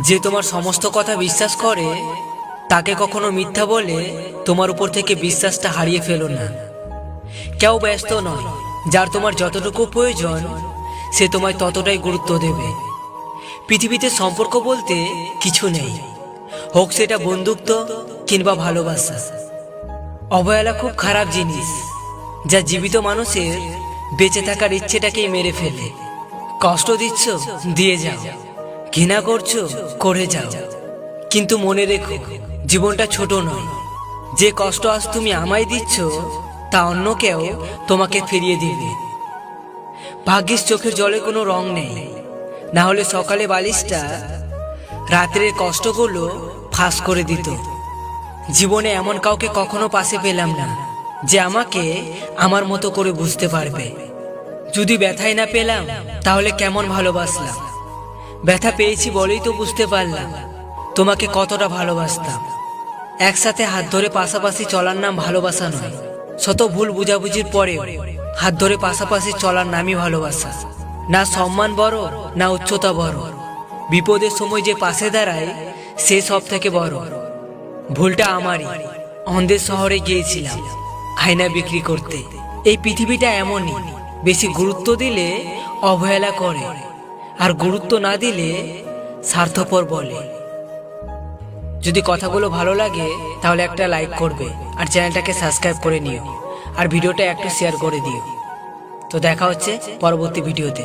যে তোমার সমস্ত কথা বিশ্বাস করে, তাকে কখনো মিথ্যা বলে তোমার উপর থেকে বিশ্বাসটা হারিয়ে ফেলো না। কেউ ব্যস্ত নয়, যার তোমার যতটুকু প্রয়োজন, সে তোমায় ততটাই গুরুত্ব দেবে। পৃথিবীতে সম্পর্ক বলতে কিছু নেই, হোক সেটা বন্ধুত্ব কিংবা ভালোবাসা। অবহেলা খুব খারাপ জিনিস, যা জীবিত মানুষের বেঁচে থাকার ইচ্ছেটাকেই মেরে ফেলে। কষ্ট দিচ্ছ, দিয়ে যাও। ঘৃণা করছ? করে যাও। কিন্তু মনে রেখো, জীবনটা ছোট নয়। যে কষ্ট আজ তুমি আমায় দিচ্ছ, তা অন্য কেউ তোমাকে ফিরিয়ে দিবে। ভাগ্যিস চোখের জলে কোনো রং নেই। না হলে সকালে বালিশটা রাত্রের কষ্টগুলো ফাঁস করে দিত। জীবনে এমন কাউকে কখনো পাশে পেলাম না, যে আমাকে আমার মতো করে বুঝতে পারবে। যদি ব্যথাই না পেলাম, তাহলে কেমন ভালোবাসলাম? ব্যথা পেয়েছি বলেই তো বুঝতে পারলাম। তোমাকে কতটা ভালোবাসতাম। একসাথে হাত ধরে পাশাপাশি চলার নাম ভালোবাসা নয়। শত ভুল বুঝাবুঝির পরেও হাত ধরে পাশাপাশি চলার নামই ভালোবাসা। না সম্মান বড়, না উচ্চতা বড়। বিপদের সময় যে পাশে দাঁড়ায়, সে সব থেকে বড়। ভুলটা আমারই। অন্ধের শহরে গিয়েছিলাম, আয়না বিক্রি করতে। এই পৃথিবীটা এমনই, বেশি গুরুত্ব দিলে অবহেলা করে। আর গুরুত্ব না দিলে স্বার্থপর বলে। যদি কথাগুলো ভালো লাগে, তাহলে একটা লাইক করবে আর চ্যানেলটাকে সাবস্ক্রাইব করে নিও। আর ভিডিওটা একটু শেয়ার করে দিও। তো দেখা হচ্ছে পরবর্তী ভিডিওতে।